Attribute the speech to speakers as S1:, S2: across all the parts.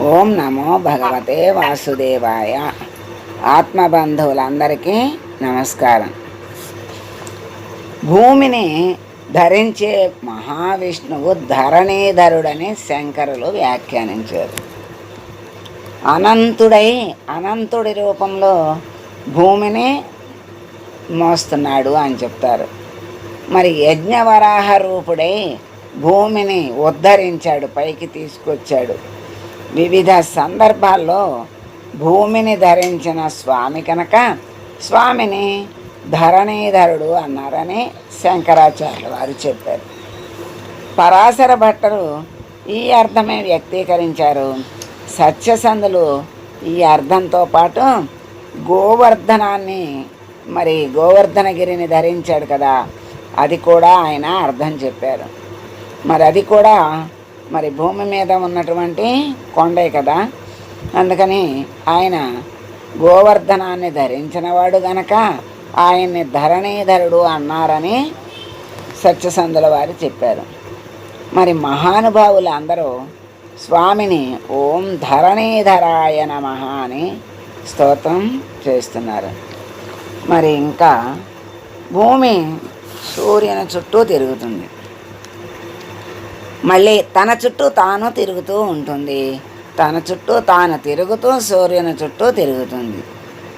S1: ఓం నమో భగవతే వాసుదేవాయ. ఆత్మబంధువులందరికీ నమస్కారం. భూమిని ధరించే మహావిష్ణువు ధరణీధరుడని శంకరులు వ్యాఖ్యానించారు. అనంతుడై అనంతుడి రూపంలో భూమిని మోస్తున్నాడు అని చెప్తారు. మరి యజ్ఞవరాహ రూపుడై భూమిని ఉద్ధరించాడు పైకి తీసుకొచ్చాడు. వివిధ సందర్భాల్లో భూమిని ధరించిన స్వామి కనుక స్వామిని ధరణీధరుడు అన్నారని శంకరాచార్యులు వారు చెప్పారు. పరాశర భట్టరు ఈ అర్థమే వ్యక్తీకరించారు. సత్యసంధులు ఈ అర్థంతో పాటు గోవర్ధనాన్ని మరి గోవర్ధనగిరిని ధరించాడు కదా అది కూడా ఆయన అర్థం చెప్పారు. మరి అది కూడా మరి భూమి మీద ఉన్నటువంటి కొండే కదా. అందుకని ఆయన గోవర్ధనాన్ని ధరించినవాడు గనక ఆయన్ని ధరణీధరుడు అన్నారని సత్యసంధుల వారు చెప్పారు. మరి మహానుభావులు అందరూ స్వామిని ఓం ధరణీధరాయ నమ అని స్తోత్రం చేస్తున్నారు. మరి ఇంకా భూమి సూర్యుని చుట్టూ తిరుగుతుంది. మళ్ళీ తన చుట్టూ తాను తిరుగుతూ ఉంటుంది. తన చుట్టూ తాను తిరుగుతూ సూర్యుని చుట్టూ తిరుగుతుంది.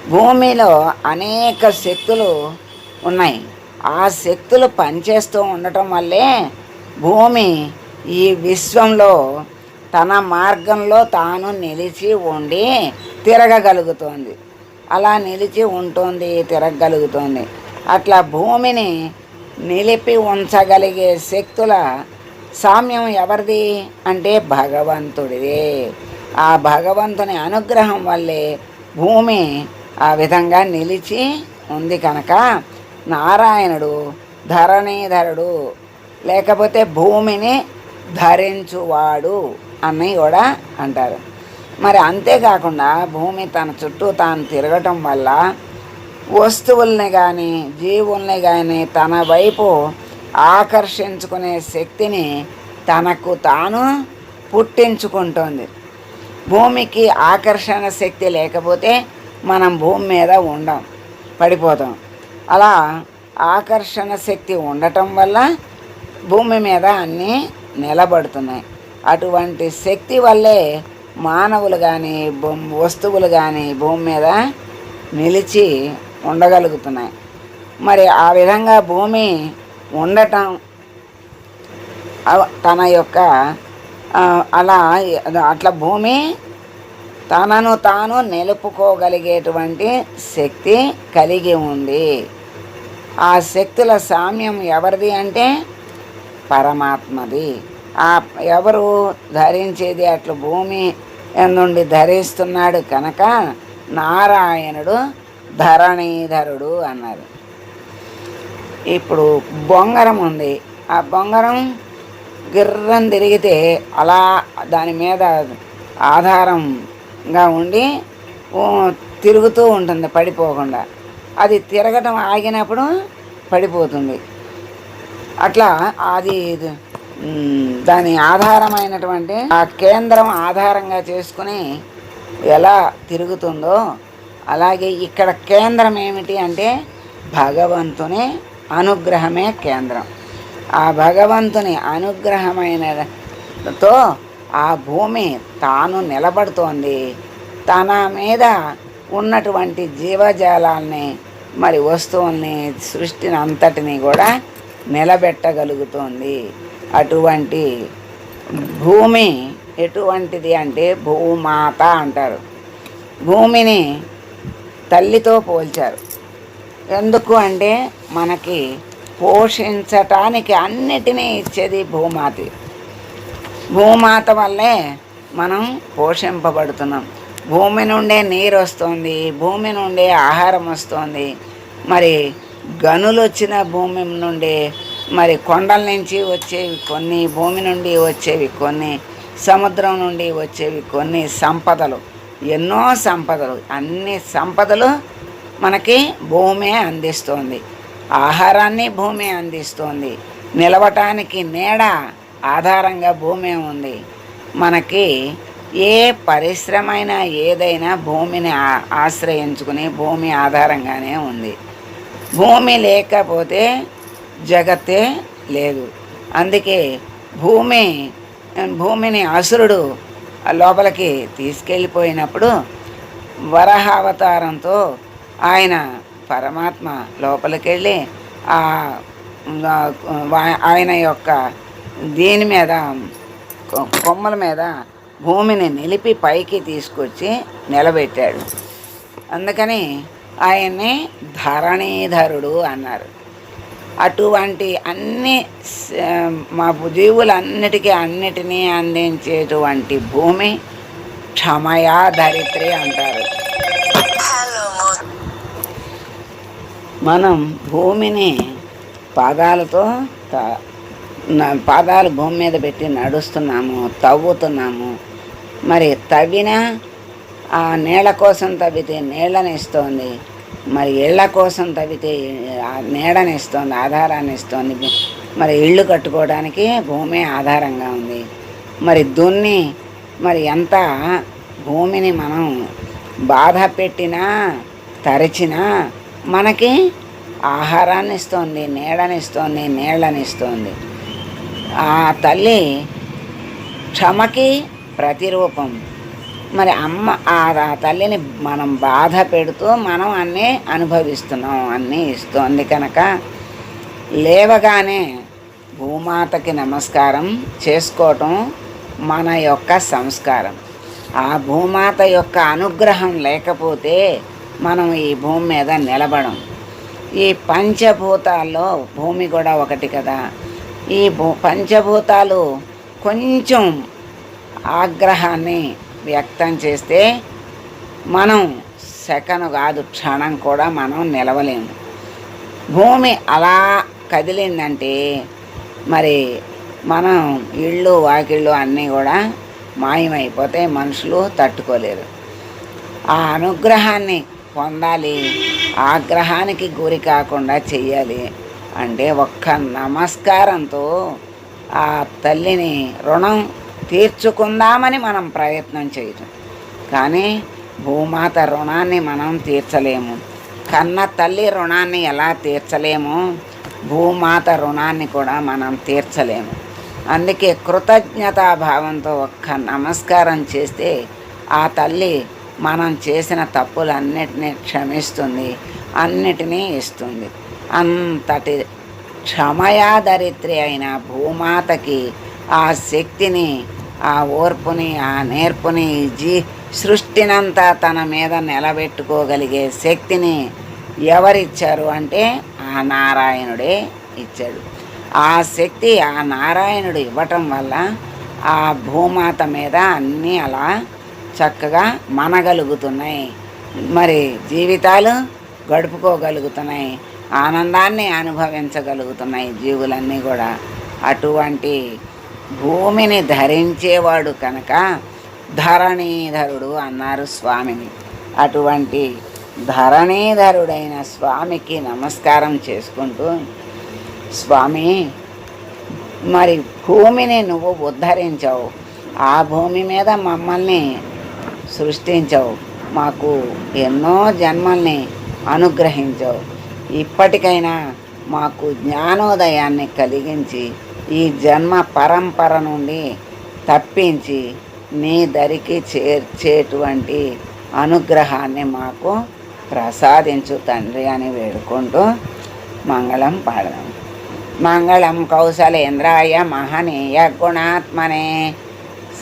S1: భూమిలో అనేక శక్తులు ఉన్నాయి. ఆ శక్తులు పనిచేస్తూ ఉండటం వల్లే భూమి ఈ విశ్వంలో తన మార్గంలో తాను నిలిచి ఉండి తిరగగలుగుతోంది. అలా నిలిచి ఉంటుంది తిరగగలుగుతుంది. అట్లా భూమిని నిలిపి ఉంచగలిగే శక్తుల సామ్యం ఎవరిది? అంటే భగవంతుడిదే. ఆ భగవంతుని అనుగ్రహం వల్లే భూమి ఆ విధంగా నిలిచి ఉంది కనుక నారాయణుడు ధరణీధరుడు లేకపోతే భూమిని ధరించువాడు అని కూడా అంటారు. మరి అంతేకాకుండా భూమి తన చుట్టూ తాను తిరగటం వల్ల వస్తువుల్ని కానీ జీవుల్ని కానీ తన వైపు ఆకర్షించుకునే శక్తిని తనకు తాను పుట్టించుకుంటోంది. భూమికి ఆకర్షణ శక్తి లేకపోతే మనం భూమి మీద ఉండం పడిపోతాం. అలా ఆకర్షణ శక్తి ఉండటం వల్ల భూమి మీద అన్నీ నిలబడుతున్నాయి. అటువంటి శక్తి వల్లే మానవులు కానీ వస్తువులు కానీ భూమి మీద నిలిచి ఉండగలుగుతున్నాయి. మరి ఆ విధంగా భూమి ఉండటం. తన యొక్క అలా అట్లా భూమి తనను తాను నిలుపుకోగలిగేటువంటి శక్తి కలిగి ఉంది. ఆ శక్తుల సామ్యం ఎవరిది అంటే పరమాత్మది. ఆ ఎవరు ధరించేది అట్లా భూమి ఎందుండి ధరిస్తున్నాడు కనుక నారాయణుడు ధరణీధరుడు అన్నారు. ఇప్పుడు బొంగరం ఉంది. ఆ బొంగరం గిర్రం తిరిగితే అలా దాని మీద ఆధారంగా ఉండి తిరుగుతూ ఉంటుంది పడిపోకుండా. అది తిరగటం ఆగినప్పుడు పడిపోతుంది. అట్లా అది దాని ఆధారమైనటువంటి ఆ కేంద్రం ఆధారంగా చేసుకుని ఎలా తిరుగుతుందో అలాగే ఇక్కడ కేంద్రం ఏమిటి అంటే భగవంతుని అనుగ్రహమే కేంద్రం. ఆ భగవంతుని అనుగ్రహమైనతో ఆ భూమి తాను నిలబడుతోంది. తన మీద ఉన్నటువంటి జీవజాలాల్ని మరి వస్తువుల్ని సృష్టిని అంతటిని కూడా నిలబెట్టగలుగుతోంది. అటువంటి భూమి ఎటువంటిది అంటే భూమాత అంటారు. భూమిని తల్లితో పోల్చారు. ఎందుకు అంటే మనకి పోషించటానికి అన్నిటినీ ఇచ్చేది భూమాత. భూమాత వల్లే మనం పోషింపబడుతున్నాం. భూమి నుండే నీరు వస్తుంది భూమి నుండే ఆహారం వస్తుంది. మరి గనులు వచ్చిన భూమి నుండి మరి కొండల నుంచి వచ్చేవి కొన్ని భూమి నుండి వచ్చేవి కొన్ని సముద్రం నుండి వచ్చేవి కొన్ని సంపదలు. ఎన్నో సంపదలు అన్ని సంపదలు మనకి భూమే అందిస్తోంది. ఆహారాన్ని భూమి అందిస్తోంది. నిలవటానికి నీడ ఆధారంగా భూమి ఉంది. మనకి ఏ పరిశ్రమ అయినా ఏదైనా భూమిని ఆశ్రయించుకుని భూమి ఆధారంగానే ఉంది. భూమి లేకపోతే జగత్తే లేదు. అందుకే భూమి భూమిని అసురుడు లోపలికి తీసుకెళ్ళిపోయినప్పుడు వరహ అవతారంతో ఆయన పరమాత్మ లోపలికి వెళ్ళి ఆ వా- ఆయన యొక్క దీని మీద కొ- కొమ్మల మీద భూమిని నిలిపి పైకి తీసుకొచ్చి నిలబెట్టాడు. అందుకని ఆయన్ని ధరణీధరుడు అన్నారు. అటువంటి అన్ని మా జీవులన్నిటికీ అన్నిటినీ అందించేటువంటి భూమి క్షమయా ధరిత్రి అంటారు. మనం భూమిని పాదాలతో త- పాదాలు భూమి మీద పెట్టి నడుస్తున్నాము తవ్వుతున్నాము. మరి తవ్విన ఆ నీళ్ళ కోసం తవ్వితే నీళ్ళని ఇస్తోంది మరి ఇళ్ళ కోసం తవ్వితే ఆ నీడని ఇస్తోంది ఆధారాన్ని ఇస్తోంది మరి ఇళ్ళు కట్టుకోవడానికి భూమి ఆధారంగా ఉంది. మరి దున్ని మరి ఎంత భూమిని మనం బాధ పెట్టినా తరిచినా మనకి ఆహారాన్ని ఇస్తోంది నీడని నీళ్ళని ఆ తల్లి క్షమకి ప్రతిరూపం. మరి అమ్మ ఆ ఆ తల్లిని మనం బాధ పెడుతూ మనం అన్నీ అనుభవిస్తున్నాం అన్నీ ఇస్తోంది కనుక లేవగానే భూమాతకి నమస్కారం చేసుకోవటం మన యొక్క సంస్కారం. ఆ భూమాత యొక్క అనుగ్రహం లేకపోతే మనం ఈ భూమి మీద నిలబడం. ఈ పంచభూతాల్లో భూమి కూడా ఒకటి కదా. ఈ భూ పంచభూతాలు కొంచెం ఆగ్రహాన్ని వ్యక్తం చేస్తే మనం సెకను కాదు క్షణం కూడా మనం నిలవలేము. భూమి అలా కదిలిందంటే మరి మనం ఇళ్ళు వాకిళ్ళు అన్నీ కూడా మాయమైపోతే మనుషులు తట్టుకోలేరు. ఆ అనుగ్రహాన్ని పొందాలి. ఆగ్రహానికి గురి కాకుండా చెయ్యాలి. అంటే ఒక్క నమస్కారంతో ఆ తల్లిని రుణం తీర్చుకుందామని మనం ప్రయత్నం చేయటం. కానీ భూమాత రుణాన్ని మనం తీర్చలేము. కన్న తల్లి రుణాన్ని ఎలా తీర్చలేము? భూమాత రుణాన్ని కూడా మనం తీర్చలేము. అందుకే కృతజ్ఞతాభావంతో ఒక్క నమస్కారం చేస్తే ఆ తల్లి మనం చేసిన తప్పులన్నిటినీ క్షమిస్తుంది అన్నిటినీ ఇస్తుంది. అంతటి క్షమయాదరిత్రి అయిన భూమాతకి ఆ శక్తిని ఆ ఓర్పుని ఆ నేర్పుని జీ సృష్టినంతా తన మీద నిలబెట్టుకోగలిగే శక్తిని ఎవరిచ్చారు అంటే ఆ నారాయణుడే ఇచ్చాడు. ఆ శక్తి ఆ నారాయణుడు ఇవ్వటం వల్ల ఆ భూమాత మీద అన్నీ అలా చక్కగా మనగలుగుతున్నాయి. మరి జీవితాలు గడుపుకోగలుగుతున్నాయి. ఆనందాన్ని అనుభవించగలుగుతున్నాయి జీవులన్నీ కూడా. అటువంటి భూమిని ధరించేవాడు కనుక ధరణీధరుడు అన్నారు స్వామిని. అటువంటి ధరణీధరుడైన స్వామికి నమస్కారం చేసుకుంటూ స్వామి మరి భూమిని నువ్వు ఉద్ధరించావు. ఆ భూమి మీద మమ్మల్ని సృష్టించావు. మాకు ఎన్నో జన్మల్ని అనుగ్రహించావు. ఇప్పటికైనా మాకు జ్ఞానోదయాన్ని కలిగించి ఈ జన్మ పరంపర నుండి తప్పించి నీ దరికి చేర్చేటువంటి అనుగ్రహాన్ని మాకు ప్రసాదించు తండ్రి అని వేడుకుంటూ మంగళం పాడదాం. మంగళం కౌశలేంద్రాయ మహనీయ గుణాత్మనే